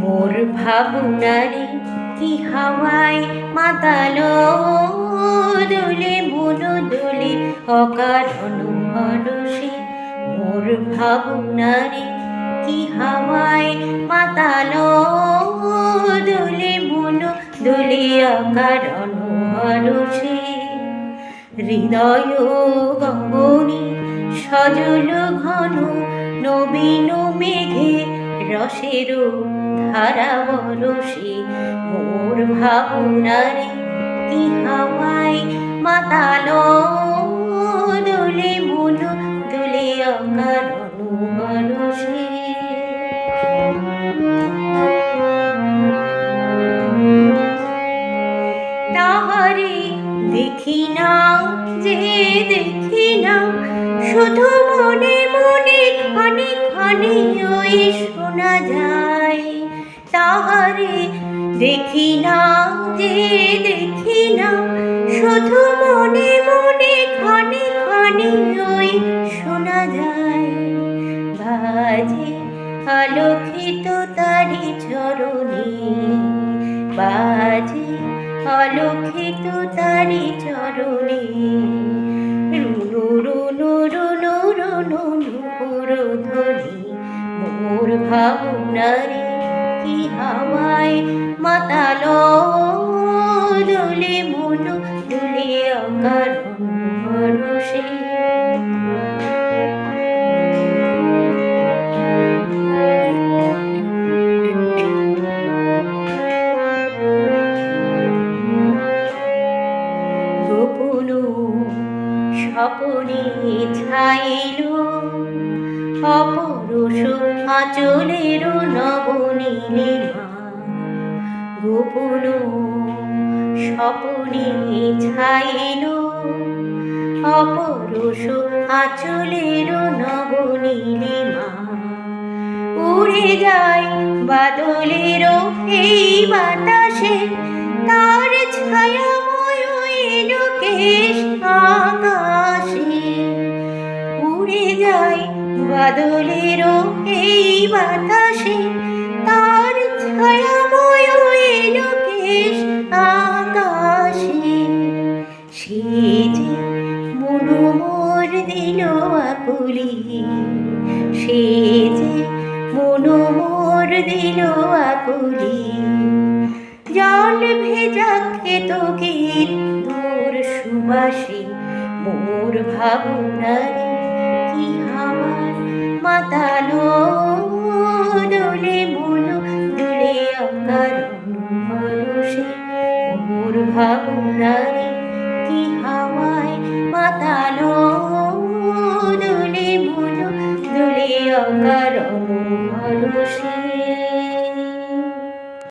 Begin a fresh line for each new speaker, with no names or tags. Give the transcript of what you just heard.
মোর ভাবনারে কি হাওয়ায় মাতালো দোলে মনো দোলে অকারণ হরসে মোর ভাবনারে কি হাওয়ায় মাতালো দোলে মনো দোলে অকারণ হরসে হৃদয় গগনে সজল ঘন নবীন মেঘে রসের ধারা বরসে মোর ভাবনারে কি হাওয়ায় মাতালো। দোলে মন, দোলে বরসে তাহারে দেখি না, যে দেখি না, শুধু ক্ষণে ওই শোনা যায়। তাহারে দেখি না যে দেখি না শুধু মনে মনে ক্ষণে ক্ষণে ওই শোনা যায়। বাজে আলোকিত তারি চরণে, বাজে আলোকিত তারি চরণে। রুনু রুনু রুনু রুনু নুপুর মোর ভাবনারে কি হাওয়ায় মাতালো? দোলে মন দোলে অকারণ ভরসে। স্বপনে ছাইল আচলের নবনীলিমা গোপন স্বপনে ছাইল অপরুষ আচলের নবনীলিমা উড়ে যায় বাদলের এই বাতাসে, তার ছায়াময় বাদলের এই বাতাসে, তার ছায়াময় এলো কেশ আকাশে। সে যে মনোমর দিল আকুলি, সে যে মনোমর দিল আকুলি। জল ভেজা খেত গীত তোর সুবাসে, মোর ভাবনারে কি হাওয়ার মাতালো দোলে মন দোলে অকারণ মরসে মোর ভাবনারে